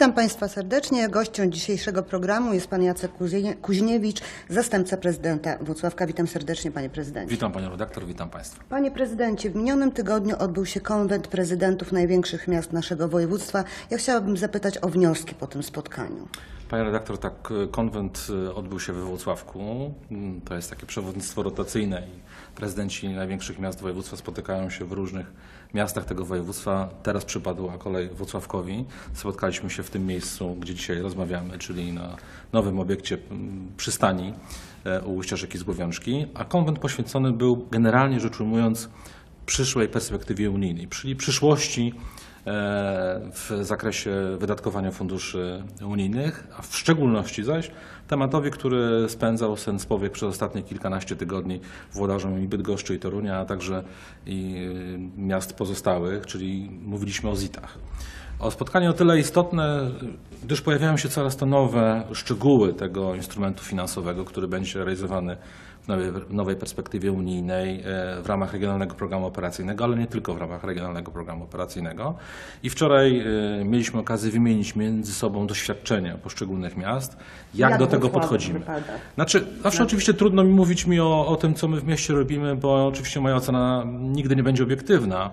Witam Państwa serdecznie. Gościem dzisiejszego programu jest Pan Jacek Kuźniewicz, zastępca prezydenta Włocławka. Witam serdecznie Panie Prezydencie. Witam Panią redaktor, witam Państwa. Panie Prezydencie, w minionym tygodniu odbył się konwent prezydentów największych miast naszego województwa. Ja chciałabym zapytać o wnioski po tym spotkaniu. Panie redaktor, tak, konwent y, odbył się we Włocławku. Mm, To jest takie przewodnictwo rotacyjne i prezydenci największych miast województwa spotykają się w różnych miastach tego województwa. Teraz przypadła kolej Włocławkowi. Spotkaliśmy się w tym miejscu, gdzie dzisiaj rozmawiamy, czyli na nowym obiekcie mm, przystani e, u ujścia rzeki Zgłowiążki. A konwent poświęcony był generalnie rzecz ujmując przyszłej perspektywie unijnej, czyli przyszłości e, w zakresie wydatkowania funduszy unijnych, a w szczególności zaś tematowi, który spędzał sens powiek przez ostatnie kilkanaście tygodni włodarzom i Bydgoszczy i Torunia, a także i e, miast pozostałych, czyli mówiliśmy o ZIT-ach. O spotkanie o tyle istotne, gdyż pojawiają się coraz to nowe szczegóły tego instrumentu finansowego, który będzie realizowany w nowej, nowej perspektywie unijnej e, w ramach Regionalnego Programu Operacyjnego, ale nie tylko w ramach Regionalnego Programu Operacyjnego. I wczoraj e, mieliśmy okazję wymienić między sobą doświadczenia poszczególnych miast, jak, Jak do tego podchodzimy. wypada? Znaczy, zawsze oczywiście trudno mi mówić mi o, o tym, co my w mieście robimy, bo oczywiście moja ocena nigdy nie będzie obiektywna,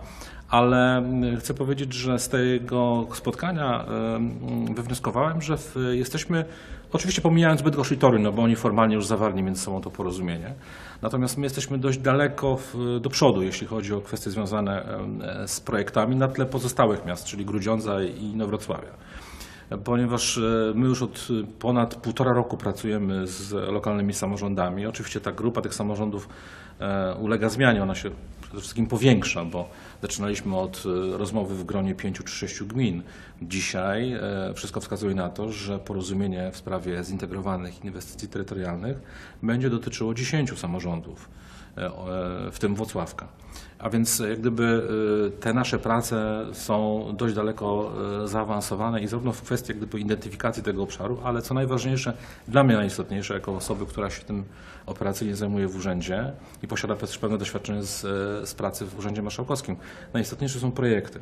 ale mm, chcę powiedzieć, że z tego spotkania em, wywnioskowałem, że jesteśmy, oczywiście pomijając Bydgoszcz i Toruń, no bo oni formalnie już zawarli między sobą to porozumienie, natomiast my jesteśmy dość daleko w, do przodu, jeśli chodzi o kwestie związane z projektami na tle pozostałych miast, czyli Grudziądza i Inowrocławia ponieważ e, my już od e, ponad półtora roku pracujemy z lokalnymi samorządami. Oczywiście ta grupa tych samorządów e, ulega zmianie, ona się przede wszystkim powiększa, bo zaczynaliśmy od rozmowy w gronie pięciu czy sześciu gmin. Dzisiaj wszystko wskazuje na to, że porozumienie w sprawie zintegrowanych inwestycji terytorialnych będzie dotyczyło dziesięciu samorządów w tym Włocławka. A więc jak gdyby e, te nasze prace są dość daleko e, zaawansowane i zarówno w kwestii jak gdyby identyfikacji tego obszaru, ale co najważniejsze, dla mnie najistotniejsze jako osoby, która się tym operacyjnie zajmuje w urzędzie i posiada też pewne doświadczenie z, e, z pracy w Urzędzie Marszałkowskim, najistotniejsze są projekty.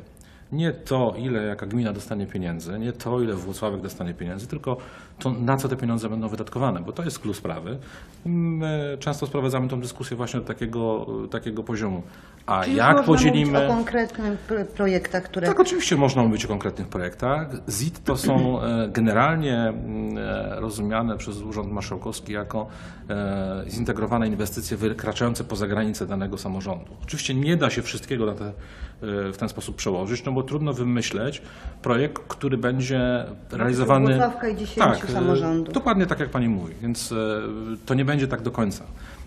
Nie to, ile jaka gmina dostanie pieniędzy, nie to, ile Włocławek dostanie pieniędzy, tylko to, na co te pieniądze będą wydatkowane, bo to jest klucz sprawy. My często sprowadzamy tę dyskusję właśnie do takiego, takiego poziomu. A Czy już jak można podzielimy... mówić o konkretnych pr- projektach, które... Tak, oczywiście można mówić o konkretnych projektach. ZIT to są e, generalnie mm, e, rozumiane przez Urząd Marszałkowski jako e, zintegrowane inwestycje wykraczające poza granice danego samorządu. Oczywiście nie da się wszystkiego na te, e, w ten sposób przełożyć, no bo trudno wymyśleć projekt, który będzie realizowany... Włocławka i 10 tak, e, samorządów. Dokładnie tak, jak Pani mówi, więc e, to nie będzie tak do końca.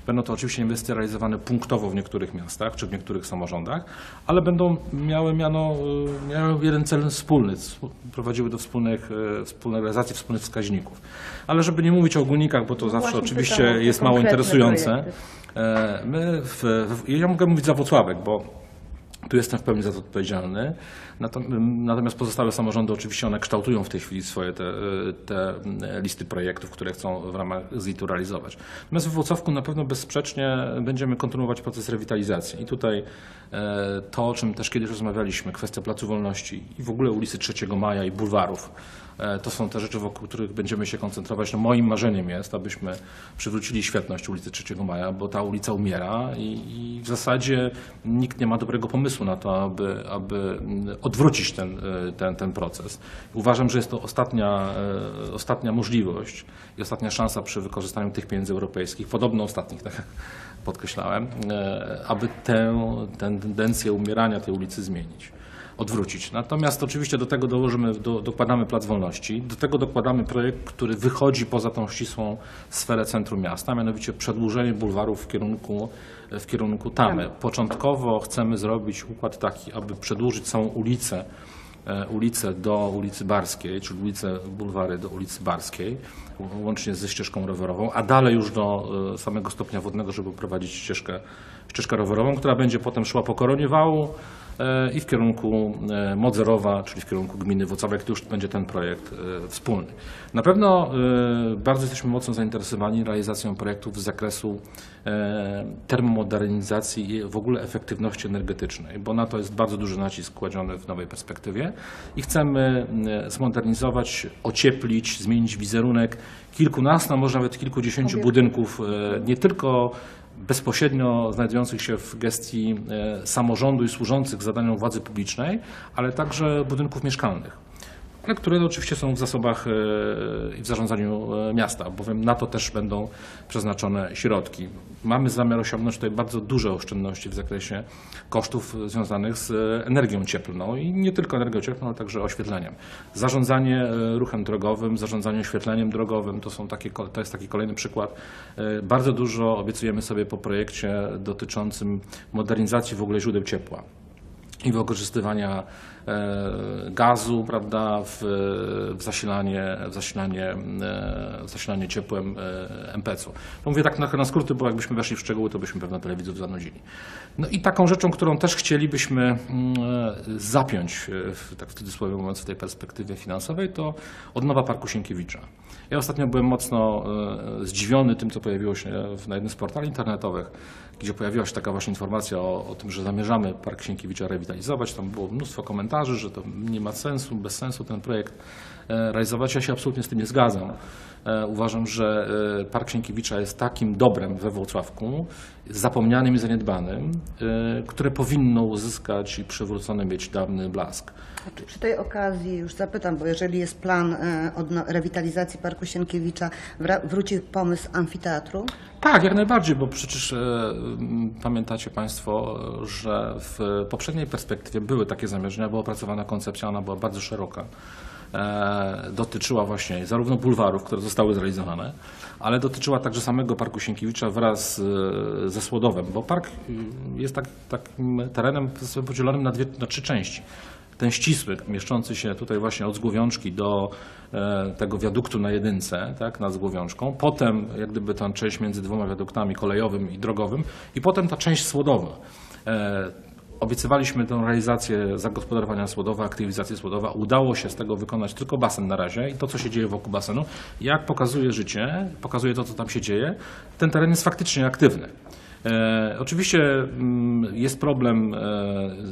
Będą to oczywiście inwestycje realizowane punktowo w niektórych miastach czy w niektórych samorządach, ale będą miały miano, e, miały jeden cel wspólny, sp- prowadziły do wspólnych, wspólnej realizacji wspólnych wskaźników. Ale żeby nie mówić o ogólnikach, bo to zawsze właśnie oczywiście jest mało interesujące, projekty. e, my, w, ja mogę mówić za Włocławek, bo tu jestem w pełni za to odpowiedzialny. Natom- Natomiast pozostałe samorządy oczywiście one kształtują w tej chwili swoje te, te listy projektów, które chcą w ramach ZIT-u realizować. Natomiast w Włocławku na pewno bezsprzecznie będziemy kontynuować proces rewitalizacji. I tutaj e, to, o czym też kiedyś rozmawialiśmy, kwestia Placu Wolności i w ogóle ulicy 3 Maja i bulwarów, e, to są te rzeczy, wokół których będziemy się koncentrować. No moim marzeniem jest, abyśmy przywrócili świetność ulicy 3 Maja, bo ta ulica umiera i, i w zasadzie nikt nie ma dobrego pomysłu na to, aby, aby mm, odwrócić ten, e, ten, ten proces. Uważam, że jest to ostatnia, e, ostatnia możliwość i ostatnia szansa przy wykorzystaniu tych pieniędzy europejskich, podobno ostatnich, tak jak podkreślałem, e, aby tę tendencję umierania tej ulicy zmienić odwrócić. Natomiast oczywiście do tego dołożymy, do, dokładamy Plac Wolności, do tego dokładamy projekt, który wychodzi poza tą ścisłą sferę centrum miasta, mianowicie przedłużenie bulwarów w kierunku, w kierunku Tamy. Początkowo chcemy zrobić układ taki, aby przedłużyć całą ulicę, e, ulicę do ulicy Barskiej, czyli ulicę bulwary do ulicy Barskiej, łącznie ze ścieżką rowerową, a dalej już do e, samego stopnia wodnego, żeby prowadzić ścieżkę, ścieżkę rowerową, która będzie potem szła po koronie wału, i w kierunku e, Modzerowa, czyli w kierunku gminy Włocławek, to już będzie ten projekt e, wspólny. Na pewno e, bardzo jesteśmy mocno zainteresowani realizacją projektów z zakresu e, termomodernizacji i w ogóle efektywności energetycznej, bo na to jest bardzo duży nacisk kładziony w nowej perspektywie i chcemy e, zmodernizować, ocieplić, zmienić wizerunek kilkunastu, a może nawet kilkudziesięciu budynków, e, nie tylko bezpośrednio znajdujących się w gestii e, samorządu i służących zadaniom władzy publicznej, ale także budynków mieszkalnych ale które oczywiście są w zasobach e, i w zarządzaniu e, miasta, bowiem na to też będą przeznaczone środki. Mamy zamiar osiągnąć tutaj bardzo duże oszczędności w zakresie kosztów związanych z energią cieplną i nie tylko energią cieplną, ale także oświetleniem. Zarządzanie e, ruchem drogowym, zarządzanie oświetleniem drogowym to, są takie, to jest taki kolejny przykład. E, Bardzo dużo obiecujemy sobie po projekcie dotyczącym modernizacji w ogóle źródeł ciepła i wykorzystywania e, gazu, prawda, w, w zasilanie, w zasilanie, e, w zasilanie ciepłem e, MPC-u. To mówię tak na, na skróty, bo jakbyśmy weszli w szczegóły, to byśmy pewno telewizów zanudzili. No i taką rzeczą, którą też chcielibyśmy mm, e, zapiąć, e, tak w cudzysłowie mówiąc, w tej perspektywie finansowej, to odnowa Parku Sienkiewicza. Ja ostatnio byłem mocno e, zdziwiony tym, co pojawiło się na jednym z portali internetowych, gdzie pojawiła się taka właśnie informacja o, o tym, że zamierzamy Park Sienkiewicza rewitalizować. Tam było mnóstwo komentarzy, że to nie ma sensu, bez sensu ten projekt e, realizować. Ja się absolutnie z tym nie zgadzam. E, Uważam, że e, Park Sienkiewicza jest takim dobrem we Włocławku, zapomnianym i zaniedbanym, które powinno uzyskać i przywrócony mieć dawny blask. Czy przy tej okazji już zapytam, bo jeżeli jest plan rewitalizacji Parku Sienkiewicza, wróci pomysł amfiteatru? Tak, jak najbardziej, bo przecież e, pamiętacie Państwo, że w poprzedniej perspektywie były takie zamierzenia, była opracowana koncepcja, ona była bardzo szeroka. E, dotyczyła właśnie zarówno bulwarów, które zostały zrealizowane, ale dotyczyła także samego Parku Sienkiewicza wraz e, ze Słodowem, bo park jest tak, takim terenem podzielonym na, dwie, na trzy części ten ścisły, mieszczący się tutaj właśnie od Zgłowiączki do e, tego wiaduktu na jedynce, tak, nad Zgłowiączką, potem jak gdyby ta część między dwoma wiaduktami kolejowym i drogowym i potem ta część słodowa. E, Obiecywaliśmy tę realizację zagospodarowania Słodowa, aktywizację Słodowa. Udało się z tego wykonać tylko basen na razie i to, co się dzieje wokół basenu. Jak pokazuje życie, pokazuje to, co tam się dzieje, ten teren jest faktycznie aktywny. E, oczywiście mm, jest problem, e,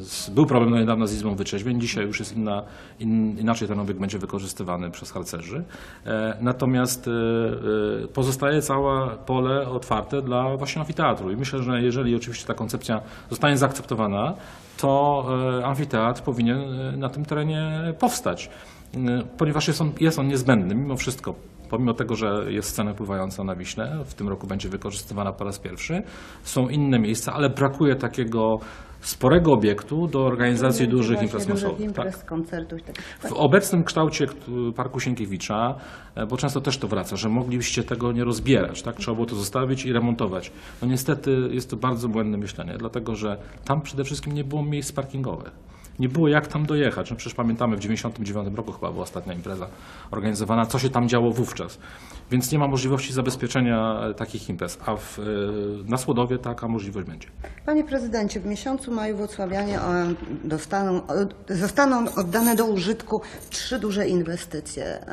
z, był problem do niedawna z Izbą Wyczeźwień, dzisiaj już jest inna, in, inaczej ten obiekt będzie wykorzystywany przez harcerzy. E, natomiast e, e, pozostaje całe pole otwarte dla właśnie amfiteatru i myślę, że jeżeli oczywiście ta koncepcja zostanie zaakceptowana, to e, amfiteatr powinien e, na tym terenie powstać, E, ponieważ jest on, jest on niezbędny mimo wszystko. Pomimo tego, że jest scena pływająca na Wiśle, w tym roku będzie wykorzystywana po raz pierwszy, są inne miejsca, ale brakuje takiego sporego obiektu do organizacji dużych imprez masowych. Tak. imprez, koncertów i tak. W obecnym kształcie Parku Sienkiewicza, e, bo często też to wraca, że moglibyście tego nie rozbierać, tak? trzeba było to zostawić i remontować. No niestety jest to bardzo błędne myślenie, dlatego że tam przede wszystkim nie było miejsc parkingowych. Nie było jak tam dojechać. No przecież pamiętamy, w 1999 roku chyba była ostatnia impreza organizowana, co się tam działo wówczas. Więc nie ma możliwości zabezpieczenia e, takich imprez, a w, e, na Słodowie taka możliwość będzie. Panie prezydencie, w miesiącu maju włocławianie e, dostaną, zostaną oddane do użytku trzy duże inwestycje,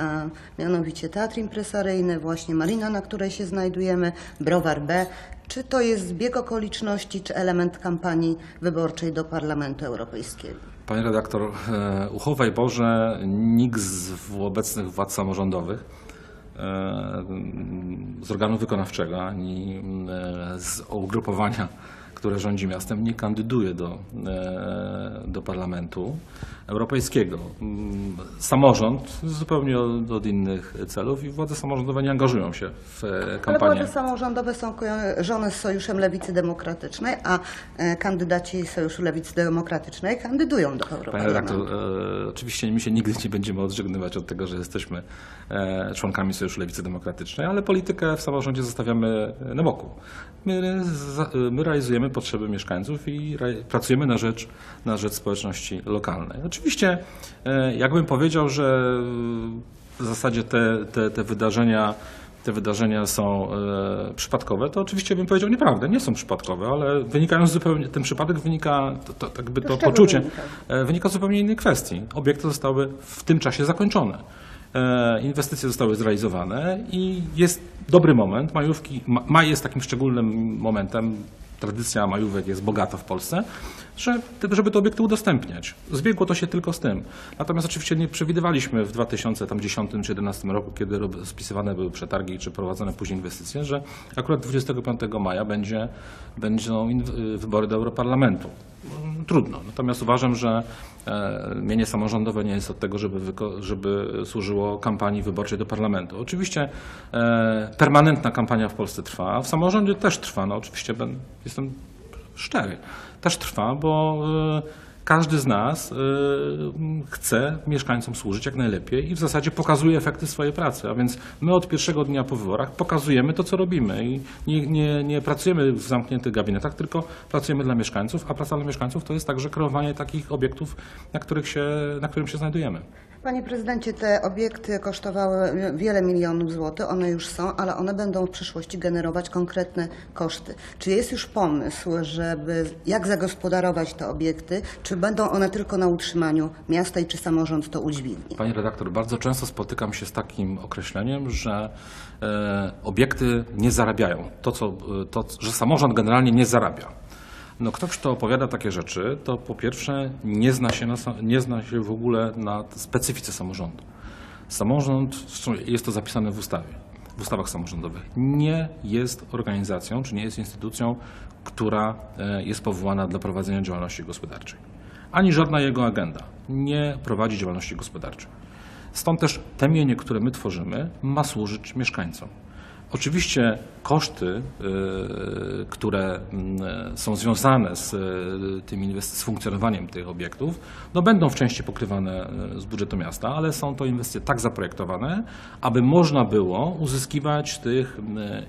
mianowicie teatr impresaryjny, właśnie marina, na której się znajdujemy, Browar B. Czy to jest zbieg okoliczności, czy element kampanii wyborczej do Parlamentu Europejskiego? Panie redaktor, e, uchowaj Boże, nikt z obecnych władz samorządowych, e, z organu wykonawczego, ani e, z ugrupowania, które rządzi miastem, nie kandyduje do, do Parlamentu Europejskiego. Mm, Samorząd zupełnie od, od innych celów i władze samorządowe nie angażują się w e, Ale kampanię. władze samorządowe są kojarzone z Sojuszem Lewicy Demokratycznej, a e, kandydaci Sojuszu Lewicy Demokratycznej kandydują do Panie Europarlamentu. redaktor, e, oczywiście my się nigdy nie będziemy odżegnywać od tego, że jesteśmy e, członkami Sojuszu Lewicy Demokratycznej, ale politykę w samorządzie zostawiamy na boku. My, za- my realizujemy potrzeby mieszkańców i re, pracujemy na rzecz, na rzecz społeczności lokalnej. Oczywiście, e, jakbym powiedział, że w zasadzie te, te, te wydarzenia te wydarzenia są e, przypadkowe, to oczywiście bym powiedział nieprawdę, nie są przypadkowe, ale wynikają zupełnie, ten przypadek wynika, to, to, jakby To to poczucie, wynika? e, wynika z zupełnie innej kwestii. Obiekty zostały w tym czasie zakończone. E, Inwestycje zostały zrealizowane i jest dobry moment. Majówki, ma- maj jest takim szczególnym momentem. Tradycja majówek jest bogata w Polsce, że, żeby te obiekty udostępniać. Zbiegło to się tylko z tym. Natomiast oczywiście nie przewidywaliśmy w 2010 czy 2011 roku, kiedy spisywane były przetargi czy prowadzone później inwestycje, że akurat 25 maja będzie, będą in- wybory do Europarlamentu. Mm, Trudno. Natomiast uważam, że e, mienie samorządowe nie jest od tego, żeby, żeby służyło kampanii wyborczej do parlamentu. Oczywiście e, permanentna kampania w Polsce trwa, w samorządzie też trwa. No oczywiście ben, jestem szczery. Też trwa, bo e, każdy z nas e, chce mieszkańcom służyć jak najlepiej i w zasadzie pokazuje efekty swojej pracy. A więc my od pierwszego dnia po wyborach pokazujemy to, co robimy i nie, nie, nie pracujemy w zamkniętych gabinetach, tylko pracujemy dla mieszkańców, a praca dla mieszkańców to jest także kreowanie takich obiektów, na, których się, na którym się znajdujemy. Panie prezydencie, te obiekty kosztowały wiele milionów złotych, one już są, ale one będą w przyszłości generować konkretne koszty. Czy jest już pomysł, żeby jak zagospodarować te obiekty? Czy będą one tylko na utrzymaniu miasta i czy samorząd to udźwignie? Pani redaktor, bardzo często spotykam się z takim określeniem, że e, obiekty nie zarabiają. To, co, e, to, że samorząd generalnie nie zarabia. No ktoś, kto opowiada takie rzeczy, to po pierwsze nie zna się, na, nie zna się w ogóle na specyfice samorządu. Samorząd, jest to zapisane w ustawie, w ustawach samorządowych, nie jest organizacją, czy nie jest instytucją, która e, jest powołana dla prowadzenia działalności gospodarczej. Ani żadna jego agenda nie prowadzi działalności gospodarczej. Stąd też te mienie, które my tworzymy, ma służyć mieszkańcom. Oczywiście koszty, y, które mm, są związane z, y, tym z funkcjonowaniem tych obiektów, no będą w części pokrywane y, z budżetu miasta, ale są to inwestycje tak zaprojektowane, aby można było uzyskiwać tych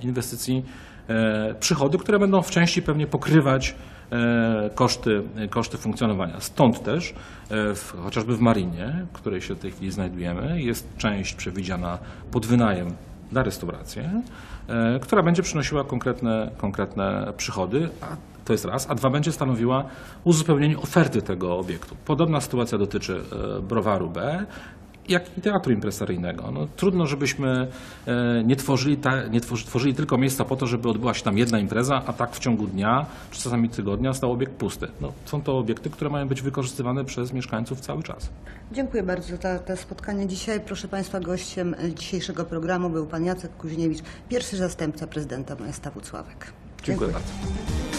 inwestycji e, przychody, które będą w części pewnie pokrywać e, koszty, koszty funkcjonowania. Stąd też e, w, chociażby w Marinie, w której się w tej chwili znajdujemy, jest część przewidziana pod wynajem na restaurację, e, która będzie przynosiła konkretne, konkretne przychody, a to jest raz, a dwa będzie stanowiła uzupełnienie oferty tego obiektu. Podobna sytuacja dotyczy e, browaru B, jak i teatru impresaryjnego. No, trudno, żebyśmy e, nie, tworzyli, ta, nie tworzy, tworzyli tylko miejsca po to, żeby odbyła się tam jedna impreza, a tak w ciągu dnia, czy czasami tygodnia stał obiekt pusty. No, są to obiekty, które mają być wykorzystywane przez mieszkańców cały czas. Dziękuję bardzo za to spotkanie dzisiaj. Proszę Państwa, gościem dzisiejszego programu był Pan Jacek Kuźniewicz, pierwszy zastępca prezydenta miasta Włocławek. Dziękuję bardzo.